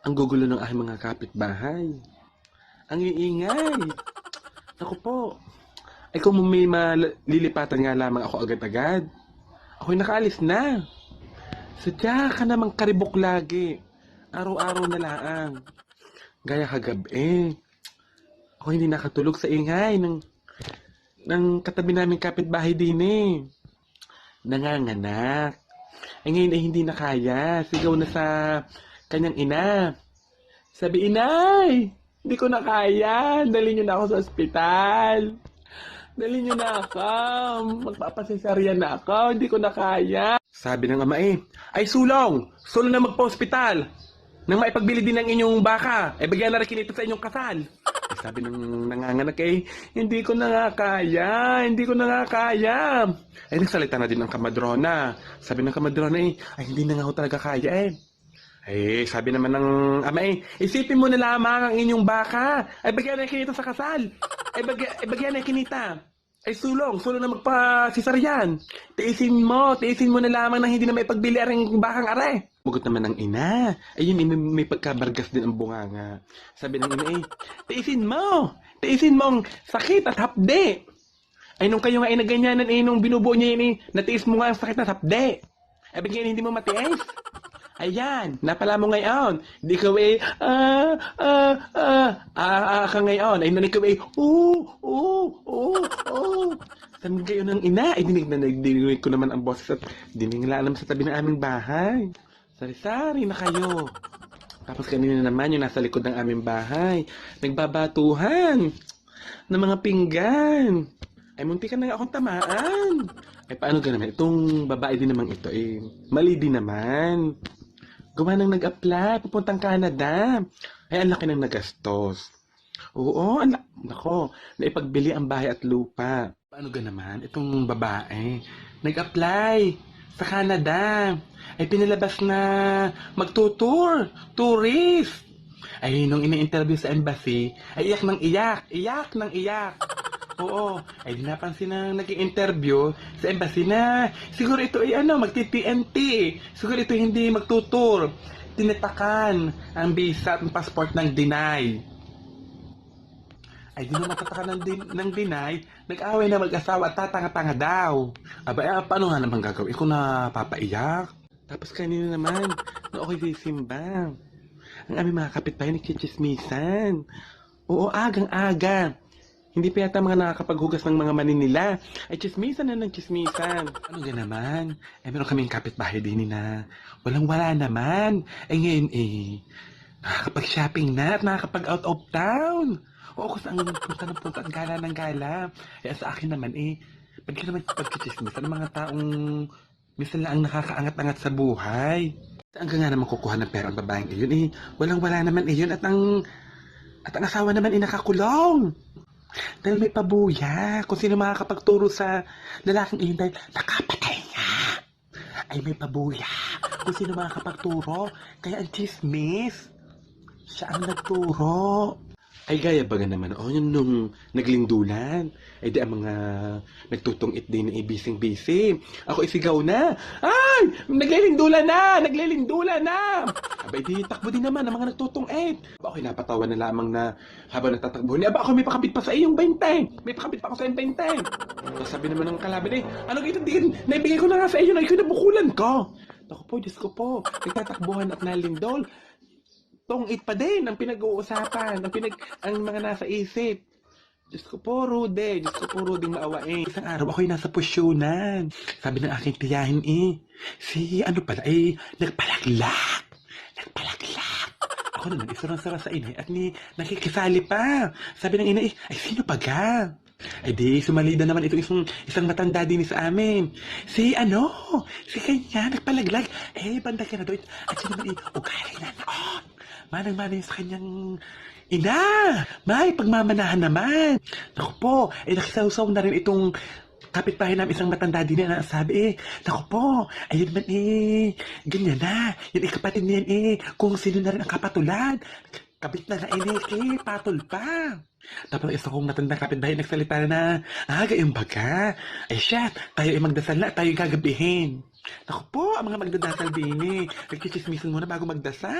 Ang gugulo ng aking mga kapitbahay. Ang iingay. Ako po. Ay kung may malilipatan nga lamang ako agad-agad. Ako'y nakaalis na. Sadya ka namang karibok lagi. Araw-araw na laang. Gaya kagabi. Ako hindi nakatulog sa ingay ng, ng katabi namin kapitbahay din eh. Nanganganak. Ay ngayon ay hindi na kaya. Sigaw na sa kanyang ina. Sabi, inay, hindi ko na kaya. Dali niyo na ako sa ospital. Dali niyo na ako. Magpapasesarya na ako. Hindi ko na kaya. Sabi ng ama eh, ay sulong! Sulong na magpa-ospital! Nang maipagbili din ng inyong baka, ay bigyan na rin kinito sa inyong kasal. Ay, sabi ng nanganganak eh, hindi ko na nga kaya, hindi ko na nga kaya. Ay, nagsalita na din ng kamadrona. Sabi ng kamadrona eh, ay hindi na nga ako talaga kaya eh. Eh, sabi naman ng ama eh, isipin mo na lamang ang inyong baka. Ay, bagyan na kinita sa kasal. Ay, bagyan, ay, bagyan na kinita. Ay, sulong. Sulong na magpa-sisaryan. Tiisin mo. Tiisin mo na lamang na hindi na may pagbili ang bakang are. Bugot naman ng ina. Ayun, may, may pagkabargas din ang bunganga. Sabi ng ina eh, tiisin mo. Tiisin mo ang sakit at hapde. Ay, nung kayo nga ay naganyanan eh, nung binubuo niya yun eh, natiis mo nga ang sakit at hapde. Ay, bigyan hindi mo matiis. Ayan, napala mo ngayon. Di ka eh, ah, ah, ah, ah, ah, ka ngayon. Ay, nanig ka eh, oo, oo, oo, oo. Sabi kayo ng ina, ay dinig na nagdinig ko naman ang boses at diningla naman sa tabi ng aming bahay. Sari-sari na kayo. Tapos kanina naman yung nasa likod ng aming bahay. Nagbabatuhan ng mga pinggan. Ay, munti ka na akong tamaan. Ay, paano ka naman? Itong babae din naman ito eh. Mali din naman. Gawa nang nag-apply, pupuntang Canada. Ay, ang laki ng nagastos. Oo, la- nako, naipagbili ang bahay at lupa. Paano ga naman? Itong babae, nag-apply sa Canada. Ay, pinalabas na magtutour, tourist. Ay, nung ini-interview sa embassy, ay iyak ng iyak, iyak ng iyak. Oo, ay napansin na nag-interview sa embassy na siguro ito ay ano, magti-TNT. Siguro ito hindi magtutur. Tinatakan ang visa at passport ng deny. Ay di naman tataka ng, din, ng deny, nag-away na mag-asawa at tatanga-tanga daw. Aba, eh, paano nga naman gagawin ko na papaiyak? Tapos kanina naman, na ako'y sisimba. Ang aming mga kapitbahay nagchichismisan. Oo, agang-aga. Hindi pa yata mga nakakapaghugas ng mga mani nila. Ay, chismisan na ng chismisan. Ano ga naman? Eh, meron kaming kapitbahay din na walang-wala naman. Eh, ngayon eh, nakakapag-shopping na at nakakapag-out of town. Oo, kung saan punta ng punta ang gala ng gala. Eh, sa akin naman eh, pag ka naman pagkichismisan ng mga taong minsan lang ang nakakaangat-angat sa buhay. Ka nga naman kukuha ng pera ang babaeng iyon eh? Walang-wala naman iyon at ang at ang asawa naman ay nakakulong. Dahil may pabuya. Kung sino makakapagturo sa lalaking iyon dahil nakapatay nga. Ay may pabuya. Kung sino makakapagturo. Kaya ang chismis. Siya ang nagturo. Ay gaya ba naman, oh, yun nung naglindulan. Ay di ang mga nagtutungit din ng ibising-bising. Ako isigaw na. Ay! Naglilindulan na! Naglilindulan na! Abay di, takbo din naman ang mga nagtutungit. Aba ako'y napatawa na lamang na habang nagtatakbo niya. Aba ako may pakabit pa sa iyong 20. May pakabit pa ako sa iyong 20. Tapos sabi naman ng kalaban eh, ano ito, di, naibigay ko na nga sa iyo na ikaw nabukulan ko. Ako po, Diyos ko po, nagtatakbuhan at nalindol tungit pa din ang pinag-uusapan, ang, pinag, ang mga nasa isip. Diyos ko po, Rude. Diyos ko po, Rude, maawain. Isang araw ako'y nasa pusyonan. Sabi ng aking tiyahin eh, si ano pala, eh, nagpalaglak. Nagpalaglak. Ako naman, isarang-sara sa ina at ni nakikisali pa. Sabi ng ina eh, ay sino pa ga? Ay di, sumalida naman itong isang, isang matanda din sa amin. Si ano, si kanya, nagpalaglag. Eh, banda ka na doon. At siya naman eh, ugali na noon. Manang-manang sa kanyang ina. May pagmamanahan naman. Naku po, eh nakisawsaw na rin itong kapitbahay namin isang matanda din na sabi eh, naku po, ayun man eh, ganyan na, yan eh kapatid niyan eh, kung sino na rin ang kapatulan, kabit na na eh, patol pa. Tapos isa kong matandang kapitbahay nagsalita na, ah, gayon baga. Ay siya, tayo ay magdasal na, tayo ay gagabihin. Naku po, ang mga magdadasal din eh. Nagchichismisan muna bago magdasal.